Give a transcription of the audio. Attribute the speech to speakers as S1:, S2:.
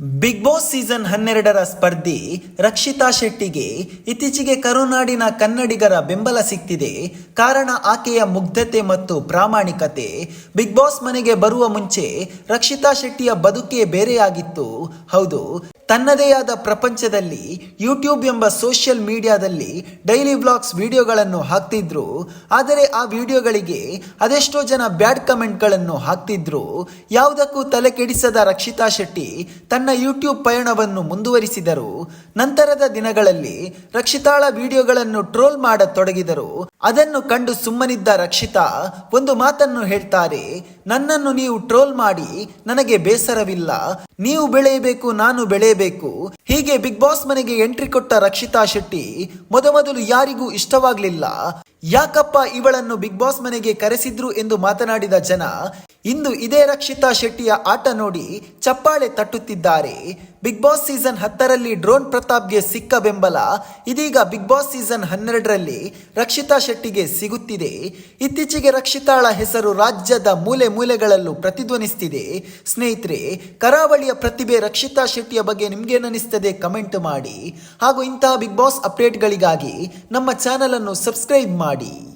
S1: Big boss season ಹನ್ನೆರಡರ ಸ್ಪರ್ಧಿ ರಕ್ಷಿತಾ ಶೆಟ್ಟಿಗೆ ಇತ್ತೀಚೆಗೆ ಕರುನಾಡಿನ ಕನ್ನಡಿಗರ ಬೆಂಬಲ ಸಿಕ್ತಿದೆ. ಕಾರಣ ಆಕೆಯ ಮುಗ್ಧತೆ ಮತ್ತು ಪ್ರಾಮಾಣಿಕತೆ. ಬಿಗ್ ಬಾಸ್ ಮನೆಗೆ ಬರುವ ಮುಂಚೆ ರಕ್ಷಿತಾ ಶೆಟ್ಟಿಯ ಬದುಕೇ ಬೇರೆಯಾಗಿತ್ತು. ಹೌದು, ತನ್ನದೇ ಆದ ಪ್ರಪಂಚದಲ್ಲಿ ಯೂಟ್ಯೂಬ್ ಎಂಬ ಸೋಷಿಯಲ್ ಮೀಡಿಯಾದಲ್ಲಿ ಡೈಲಿ ವ್ಲಾಗ್ಸ್ ವಿಡಿಯೋಗಳನ್ನು ಹಾಕ್ತಿದ್ರು. ಆದರೆ ಆ ವಿಡಿಯೋಗಳಿಗೆ ಅದೆಷ್ಟೋ ಜನ ಬ್ಯಾಡ್ ಕಮೆಂಟ್ಗಳನ್ನು ಹಾಕ್ತಿದ್ರು. ಯಾವುದಕ್ಕೂ ತಲೆ ಕೆಡಿಸದ ರಕ್ಷಿತಾ ಶೆಟ್ಟಿ ತನ್ನ ಯೂಟ್ಯೂಬ್ ಪಯಣವನ್ನು ಮುಂದುವರಿಸಿದರು. ನಂತರದ ದಿನಗಳಲ್ಲಿ ರಕ್ಷಿತಾಳ ವಿಡಿಯೋಗಳನ್ನು ಟ್ರೋಲ್ ಮಾಡತೊಡಗಿದರು. ಅದನ್ನು ಕಂಡು ಸುಮ್ಮನಿದ್ದ ರಕ್ಷಿತಾ, ಒಂದು ಮಾತನ್ನು ಹೇಳ್ತಾರೆ, ನನ್ನನ್ನು ನೀವು ಟ್ರೋಲ್ ಮಾಡಿ, ನನಗೆ ಬೇಸರವಿಲ್ಲ. ನೀವು ಬೆಳೆಯಬೇಕು, ನಾನು ಬೆಳೆಯಬೇಕು. ಹೀಗೆ ಬಿಗ್ ಬಾಸ್ ಮನೆಗೆ ಎಂಟ್ರಿ ಕೊಟ್ಟ ರಕ್ಷಿತಾ ಶೆಟ್ಟಿ, ಮೊದಮೊದಲು ಯಾರಿಗೂ ಇಷ್ಟವಾಗಲಿಲ್ಲ. ಯಾಕಪ್ಪ ಇವಳನ್ನು ಬಿಗ್ ಬಾಸ್ ಮನೆಗೆ ಕರೆಸಿದ್ರು? ಎಂದು ಮಾತನಾಡಿದ ಜನ ಇಂದು ಇದೇ ರಕ್ಷಿತಾ ಶೆಟ್ಟಿಯ ಆಟ ನೋಡಿ ಚಪ್ಪಾಳೆ ತಟ್ಟುತ್ತಿದ್ದಾರೆ. ಬಿಗ್ ಬಾಸ್ ಸೀಸನ್ ಹತ್ತರಲ್ಲಿ ಡ್ರೋನ್ ಪ್ರತಾಪ್ಗೆ ಸಿಕ್ಕ ಬೆಂಬಲ ಇದೀಗ ಬಿಗ್ ಬಾಸ್ ಸೀಸನ್ ಹನ್ನೆರಡರಲ್ಲಿ ರಕ್ಷಿತಾ ಶೆಟ್ಟಿಗೆ ಸಿಗುತ್ತಿದೆ. ಇತ್ತೀಚೆಗೆ ರಕ್ಷಿತಾಳ ಹೆಸರು ರಾಜ್ಯದ ಮೂಲೆ ಮೂಲೆಗಳಲ್ಲೂ ಪ್ರತಿಧ್ವನಿಸ್ತಿದೆ. ಸ್ನೇಹಿತರೆ, ಕರಾವಳಿಯ ಪ್ರತಿಭೆ ರಕ್ಷಿತಾ ಶೆಟ್ಟಿಯ ಬಗ್ಗೆ ನಿಮ್ಗೇನಿಸ್ತದೆ ಕಮೆಂಟ್ ಮಾಡಿ. ಹಾಗೂ ಇಂತಹ ಬಿಗ್ ಬಾಸ್ ಅಪ್ಡೇಟ್ಗಳಿಗಾಗಿ ನಮ್ಮ ಚಾನಲ್ ಅನ್ನು ಸಬ್ಸ್ಕ್ರೈಬ್ ಮಾಡಿ.